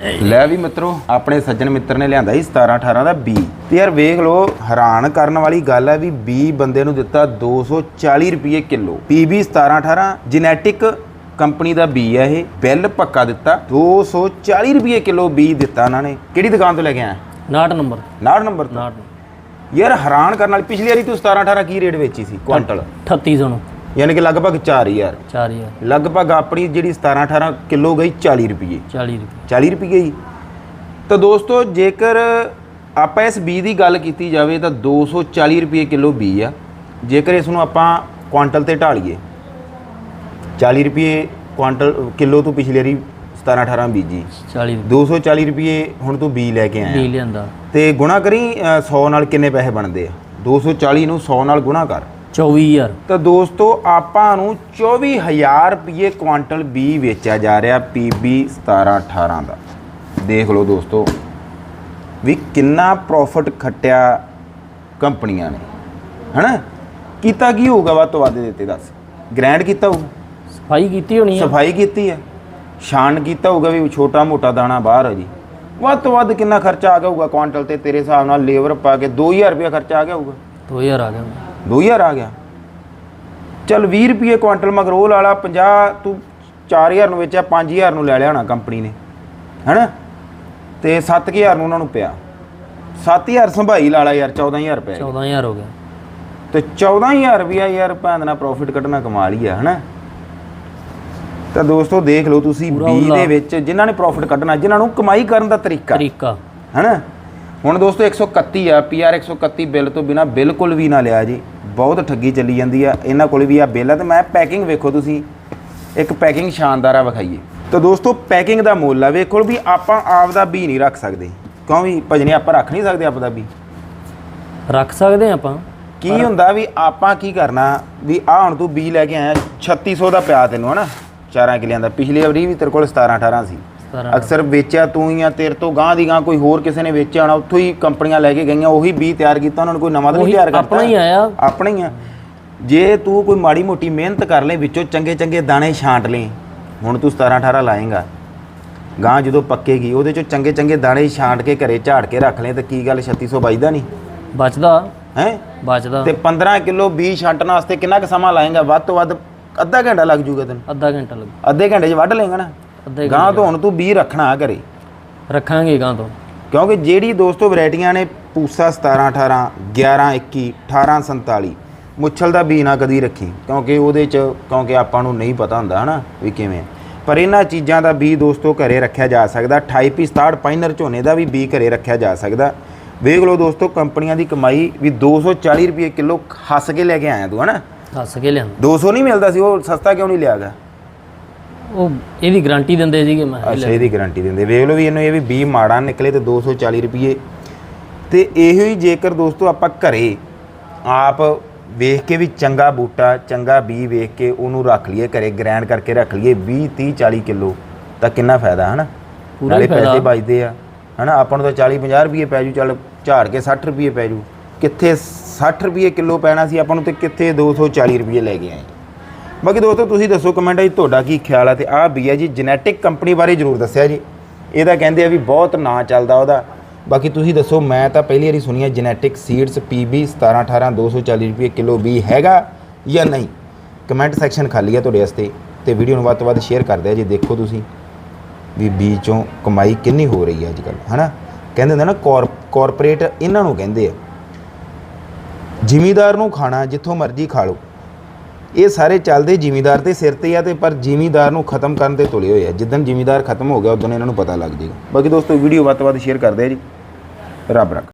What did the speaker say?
ਲੈ ਵੀ ਮਿੱਤਰੋ ਆਪਣੇ ਸੱਜਣ ਮਿੱਤਰ ਨੇ ਲਿਆਂਦਾ ਸੀ 17 18 ਦਾ ਬੀ ਤੇ ਯਾਰ ਵੇਖ ਲਓ ਹੈਰਾਨ ਕਰਨ ਵਾਲੀ ਗੱਲ ਹੈ ਵੀ ਬੀ ਬੰਦੇ ਨੂੰ ਦਿੱਤਾ 240 ਰੁਪਏ ਕਿਲੋ। ਪੀਬੀ 17 18 ਜੈਨੇਟਿਕ ਕੰਪਨੀ ਦਾ ਬੀ ਹੈ ਇਹ। ਬਿੱਲ ਪੱਕਾ ਦਿੱਤਾ 240 ਰੁਪਏ ਕਿਲੋ ਬੀ ਦਿੱਤਾ ਉਹਨਾਂ ਨੇ। ਕਿਹੜੀ ਦੁਕਾਨ ਤੋਂ ਲੈ ਕੇ ਆਇਆ? 59 ਨੰਬਰ। 69 ਨੰਬਰ ਤੋਂ? 59 ਯਾਰ ਹੈਰਾਨ ਕਰਨ ਵਾਲੀ ਪਿਛਲੀ ਵਾਰੀ ਤੂੰ 17 18 ਕੀ ਰੇਟ ਵੇਚੀ ਸੀ? ਕੁਆਂਟਲ? 3800 ਨੂੰ। ਯਾਨੀ ਕਿ ਲਗਭਗ 4000 4000 ਲਗਭਗ ਆਪਣੀ ਜਿਹੜੀ 17 18 ਕਿਲੋ ਗਈ 40 ਰੁਪਏ 40 ਰੁਪਏ 40 ਰੁਪਏ ਹੀ ਤਾਂ ਦੋਸਤੋ ਜੇਕਰ ਆਪਾਂ ਇਸ ਬੀ ਦੀ ਗੱਲ ਕੀਤੀ ਜਾਵੇ ਤਾਂ 240 ਰੁਪਏ ਕਿਲੋ ਬੀ ਆ। ਜੇਕਰ ਇਸ ਨੂੰ ਆਪਾਂ ਕੁਆਂਟਲ ਤੇ ਢਾਲੀਏ 40 ਰੁਪਏ ਕੁਆਂਟਲ ਕਿਲੋ ਤੋਂ ਪਿਛਲੇ ਵਾਰੀ 17 18 ਬੀਜੀ 40 ਰੁਪਏ 240 ਰੁਪਏ ਹੁਣ ਤੂੰ ਬੀ ਲੈ ਕੇ ਆਇਆ। ਬੀ ਲਿਆਂਦਾ। ਤੇ ਗੁਣਾ ਕਰੀ ਅ, 100 ਨਾਲ ਕਿੰਨੇ ਪੈਸੇ ਬਣਦੇ ਆ? 240 ਨੂੰ 100 ਨਾਲ ਗੁਣਾ ਕਰ। 24000 ਤਾਂ ਦੋਸਤੋ ਆਪਾਂ ਨੂੰ 24000 ਰੁਪਏ ਕੁਆਂਟਲ ਬੀ ਵੇਚਿਆ ਜਾ ਰਿਹਾ ਪੀਬੀ 17 18 ਦਾ। ਦੇਖ ਲਓ ਦੋਸਤੋ ਵੀ ਕਿੰਨਾ ਪ੍ਰੋਫਿਟ ਖੱਟਿਆ ਕੰਪਨੀਆਂ ਨੇ। ਹਨਾ? ਕੀਤਾ ਕੀ ਹੋਊਗਾ? ਵੱਧ ਤੋਂ ਵੱਧ ਦਿੱਤੇ ਦੱਸ। ਗ੍ਰੈਂਡ ਕੀਤਾ ਹੋਊ। ਸਫ਼ਾਈ ਕੀਤੀ ਹੋਣੀ ਆ। ਸਫ਼ਾਈ ਕੀਤੀ ਹੈ ਛਾਣ ਕੀਤਾ ਹੋਊਗਾ ਵੀ ਛੋਟਾ ਮੋਟਾ ਦਾਣਾ ਬਾਹਰ ਹੈ ਜੀ। ਵੱਧ ਤੋਂ ਵੱਧ ਕਿੰਨਾ ਖਰਚਾ ਆ ਗਿਆ ਹੋਊਗਾ ਕੁਆਂਟਲ ਤੇ? ਤੇਰੇ ਹਿਸਾਬ ਨਾਲ ਲੇਬਰ ਪਾ ਕੇ 2000 ਰੁਪਏ ਖਰਚਾ ਆ ਗਿਆ ਹੋਊਗਾ। 2000 ਆ ਗਿਆ 2000 ਆ ਗਿਆ। ਚਲ 20 ਰੁਪਏ ਕੁਆਂਟਲ ਮਗਰੋਲ ਵਾਲਾ 50 ਤੂੰ 4000 ਨੂੰ ਵੇਚਿਆ 5000 ਨੂੰ ਲੈ ਲਿਆ ਹੋਣਾ ਕੰਪਨੀ ਨੇ। ਹੈਨਾ? ਤੇ 7000 ਨੂੰ ਉਹਨਾਂ ਨੂੰ ਪਿਆ। 7000 ਸੰਭਾਈ ਲਾ ਲਾ ਯਾਰ 14000 ਰੁਪਏ 14000 ਹੋ ਗਿਆ ਤੇ 14000 ਰੁਪਿਆ ਯਾਰ ਭੈਣ ਦਾ ਪ੍ਰੋਫਿਟ ਕੱਢਣਾ ਕਮਾਲ ਹੀ ਆ ਹਨਾ? ਤਾਂ ਦੋਸਤੋ ਦੇਖ ਲਓ ਤੁਸੀਂ ਪੂਰਾ ਬੀ ਉਹਦਾ- ਦੇ ਵਿੱਚ ਜਿਨ੍ਹਾਂ ਨੇ ਪ੍ਰੋਫਿਟ ਕੱਢਣਾ ਜਿਨ੍ਹਾਂ ਨੂੰ ਕਮਾਈ ਕਰਨ ਦਾ ਤਰੀਕਾ। ਤਰੀਕਾ। ਹੈਨਾ? ਹੁਣ ਦੋਸਤੋ 131 ਆ ਪੀਆਰ 131 ਬਿੱਲ ਤੋਂ ਬਿਨਾ ਬਿਲਕੁਲ ਵੀ ਨਾ ਲਿਆ ਜੀ। ਬਹੁਤ ਠੱਗੀ ਚੱਲੀ ਜਾਂਦੀ ਆ। ਇਹਨਾਂ ਕੋਲ ਵੀ ਆ ਬਿੱਲ ਆ ਤੇ ਮੈਂ ਪੈਕਿੰਗ ਵੇਖੋ ਤੁਸੀਂ। ਇੱਕ ਪੈਕਿੰਗ ਸ਼ਾਨਦਾਰ ਆ ਵਿਖਾਈਏ। ਤਾਂ ਦੋਸਤੋ ਪੈਕਿੰਗ ਦਾ ਮੁੱਲ ਆ। ਵੇਖੋ ਵੀ ਆਪਾਂ ਆਪ ਦਾ ਬੀ ਨਹੀਂ ਰੱਖ ਸਕਦੇ। ਕਿਉਂ ਵੀ ਭਜਨੇ ਆਪਾਂ ਰੱਖ ਨਹੀਂ ਸਕਦੇ ਆਪ ਦਾ ਬੀ? ਰੱਖ ਸਕਦੇ ਆਪਾਂ। ਕੀ ਹੁੰਦਾ ਵੀ ਆਪਾਂ ਕੀ ਕਰਨਾ ਵੀ ਆ ਹੁਣ ਤੂੰ ਬੀ ਲੈ ਕੇ ਆਇਆ 3600 ਦਾ ਪਿਆ ਤੈਨੂੰ ਹਨਾ? ਚਾਰਾਂ ਕਿਲਿਆਂ ਦਾ। ਪਿਛਲੀ ਵਾਰੀ ਵੀ ਤੇਰੇ ਕੋਲ 17 18 ਸੀ। 17 ਅਕਸਰ ਵੇਚਿਆ ਤੂੰ ਹੀ ਆ ਤੇਰੇ ਤੋਂ ਗਾਂ ਦੀ ਗਾਂ ਕੋਈ ਹੋਰ ਕਿਸੇ ਨੇ ਵੇਚਿਆ ਹੋਣਾ ਉੱਥੋਂ ਹੀ ਕੰਪਨੀਆਂ ਲੈ ਕੇ ਗਈਆਂ ਉਹੀ ਬੀ ਤਿਆਰ ਕੀਤਾ ਉਹਨਾਂ ਨੇ ਕੋਈ ਨਵਾਂ ਤਾਂ ਨਹੀਂ ਤਿਆਰ ਕਰਤਾ ਆਪਣਾ ਹੀ ਆਇਆ। ਆਪਣਾ ਹੀ ਆ। ਜੇ ਤੂੰ ਕੋਈ ਮਾੜੀ ਮੋਟੀ ਮਿਹਨਤ ਕਰ ਲੈ ਵਿੱਚੋਂ ਚੰਗੇ ਚੰਗੇ ਦਾਣੇ ਛਾਂਟ ਲੈ ਹੁਣ ਤੂੰ 17 18 ਲਾਏਗਾ। ਗਾਂ ਜਦੋਂ ਪੱਕੇਗੀ ਉਹਦੇ ਚੋਂ ਚੰਗੇ ਚੰਗੇ ਦਾਣੇ ਛਾਂਟ ਕੇ ਘਰੇ ਝਾੜ ਕੇ ਰੱਖ ਲੈ ਤਾਂ ਕੀ ਗੱਲ 3600 ਵੱਜਦਾ ਨਹੀਂ? ਬਚਦਾ। ਹੈ? ਬਚਦਾ। ਤੇ 15 ਕਿਲੋ ਬੀ ਛਾਂਟਣ ਵਾਸਤੇ ਕਿੰਨਾ ਕੁ ਸਮਾਂ ਲਾਏਗਾ? ਵੱਧ ਤੋਂ ਵੱਧ ਅੱਧਾ ਘੰਟਾ ਲੱਗ ਜੂਗਾ ਤੈਨੂੰ? ਅੱਧਾ ਘੰਟਾ ਲੱਗ। ਅੱਧੇ ਘੰਟੇ 'ਚ ਵੱਢ ਲੇਗਾ ਨਾ? ਅੱਧੇ ਗਾਂ ਤੋਂ ਹੁਣ ਤੂੰ ਬੀ ਰੱਖਣਾ ਘਰੇ। ਰੱਖਾਂਗੇ ਗਾਂ ਤੋਂ ਕਿਉਂਕਿ ਜਿਹੜੀ ਦੋਸਤੋ ਵੈਰਾਈਟੀਆਂ ਨੇ ਪੂਸਾ 17 18 11 21 18 47 ਮੁੱਛਲ ਦਾ ਬੀ ਨਾ ਕਦੀ ਰੱਖੀ। ਕਿਉਂਕਿ ਉਹਦੇ 'ਚ ਕਿਉਂਕਿ ਆਪਾਂ ਨੂੰ ਨਹੀਂ ਪਤਾ ਹੁੰਦਾ ਹਨਾ ਵੀ ਕਿਵੇਂ। ਪਰ ਇਹਨਾਂ ਚੀਜ਼ਾਂ ਦਾ ਬੀ ਦੋਸਤੋ ਘਰੇ ਰੱਖਿਆ ਜਾ ਸਕਦਾ। 28 ਪੀ 67 ਪਾਈਨਰ ਝੋਨੇ ਦਾ ਵੀ ਬੀ ਘਰੇ ਰੱਖਿਆ ਜਾ ਸਕਦਾ। ਵੇਖ ਲਓ ਦੋਸਤੋ ਕੰਪਨੀਆਂ ਦੀ ਕਮਾਈ ਵੀ 240 ਰੁਪਏ ਕਿਲੋ ਹੱਸ ਕੇ ਲੈ ਕੇ ਆਇਆ ਤੂੰ ਹਨਾ। ਦੱਸ ਕੇ ਲਿਆਂਦਾ। 200 ਨਹੀਂ ਮਿਲਦਾ ਸੀ ਉਹ ਸਸਤਾ ਕਿਉਂ ਨਹੀਂ ਲਿਆਗਾ? ਉਹ ਇਹਦੀ ਗਾਰੰਟੀ ਦਿੰਦੇ ਸੀਗੇ ਮੈਂ ਅੱਛਾ ਇਹਦੀ ਗਾਰੰਟੀ ਦਿੰਦੇ। ਵੇਖ ਲਓ ਵੀ ਇਹਨੂੰ ਇਹ ਵੀ 20 ਮਾੜਾ ਨਿਕਲੇ ਤੇ 240 ਰੁਪਏ ਤੇ ਇਹੋ ਹੀ ਜੇਕਰ ਦੋਸਤੋ ਆਪਾਂ ਘਰੇ ਆਪ ਵੇਖ ਕੇ ਵੀ ਚੰਗਾ ਬੂਟਾ ਚੰਗਾ ਬੀ ਵੇਖ ਕੇ ਉਹਨੂੰ ਰੱਖ ਲਈਏ ਘਰੇ ਗ੍ਰੈਂਡ ਕਰਕੇ ਰੱਖ ਲਈਏ 20 30 40 ਕਿਲੋ ਤਾਂ ਕਿੰਨਾ ਫਾਇਦਾ ਹਨਾ? ਪੂਰਾ ਹੀ ਨਾਲੇ ਪੈਸੇ। ਬਚਦੇ ਆ। ਹਨਾ ਆਪਾਂ ਨੂੰ ਤਾਂ 40 50 ਰੁਪਏ ਪੈ ਜੂ ਚੱਲ ਝਾੜ ਕੇ 60 ਰੁਪਏ ਪੈ ਜੂ। ਕਿੱਥੇ 60 ਰੁਪਏ ਕਿਲੋ ਪੈਣਾ ਸੀ ਆਪਾਂ ਨੂੰ ਤੇ ਕਿੱਥੇ 240 ਰੁਪਏ ਲੈ ਕੇ ਆਏ। ਬਾਕੀ ਦੋਸਤੋ, ਤੁਸੀਂ ਦੱਸੋ ਕਮੈਂਟਾਂ 'ਚ ਤੁਹਾਡਾ ਕੀ ਖਿਆਲ ਆ ਤੇ ਆਹ ਬੀਆ ਜੀ ਜੈਨੇਟਿਕ ਕੰਪਨੀ ਬਾਰੇ ਜਰੂਰ ਦੱਸਿਆ ਜੀ। ਇਹਦਾ ਕਹਿੰਦੇ ਆ ਵੀ ਬਹੁਤ ਨਾਂ ਚੱਲਦਾ ਉਹਦਾ। ਬਾਕੀ ਤੁਸੀਂ ਦੱਸੋ, ਮੈਂ ਤਾਂ ਪਹਿਲੀ ਵਾਰੀ ਸੁਣੀ ਹੈ ਜੈਨੇਟਿਕ ਸੀਡਸ ਪੀਬੀ 17 18 240 ਰੁਪਏ ਕਿਲੋ ਵੀ ਹੈਗਾ ਜਾਂ ਨਹੀਂ? ਕਮੈਂਟ ਸੈਕਸ਼ਨ ਖਾਲੀ ਹੈ ਤੁਹਾਡੇ ਵਾਸਤੇ ਤੇ ਵੀਡੀਓ ਨੂੰ ਵੱਧ ਤੋਂ ਵੱਧ ਸ਼ੇਅਰ ਕਰਦੇ ਆ ਜੀ, ਦੇਖੋ ਤੁਸੀਂ ਵੀ ਬੀ ਚੋਂ ਕਮਾਈ ਕਿੰਨੀ ਹੋ ਰਹੀ ਹੈ ਅੱਜ ਕੱਲ੍ਹ ਹਨਾ? ਕਹਿੰਦੇ ਹੁੰਦੇ ਨਾ ਕਾਰਪੋਰੇਟ ਇਹਨਾਂ ਨੂੰ ਕਹਿੰਦੇ ਆ, ਜ਼ਿਮੀਦਾਰ ਨੂੰ ਖਾਣਾ ਜਿੱਥੋਂ ਮਰਜ਼ੀ ਖਾ ਲਓ। ਇਹ ਸਾਰੇ ਚੱਲਦੇ ਜ਼ਿਮੀਦਾਰ ਦੇ ਸਿਰ ਤੇ ਆ ਤੇ ਪਰ ਜ਼ਿਮੀਦਾਰ ਨੂੰ ਖਤਮ ਕਰਨ ਤੇ ਤੁਲੇ ਹੋਏ ਆ। ਜਿੱਦਣ ਜ਼ਿਮੀਦਾਰ ਖਤਮ ਹੋ ਗਿਆ, ਉਦੋਂ ਇਹਨਾਂ ਨੂੰ ਪਤਾ ਲੱਗ ਜਾਏਗਾ। ਬਾਕੀ ਦੋਸਤੋ, ਵੀਡੀਓ ਵੱਧ ਤੋਂ ਵੱਧ ਸ਼ੇਅਰ ਕਰਦੇ ਆ ਜੀ। ਰੱਬ ਰੱਖ।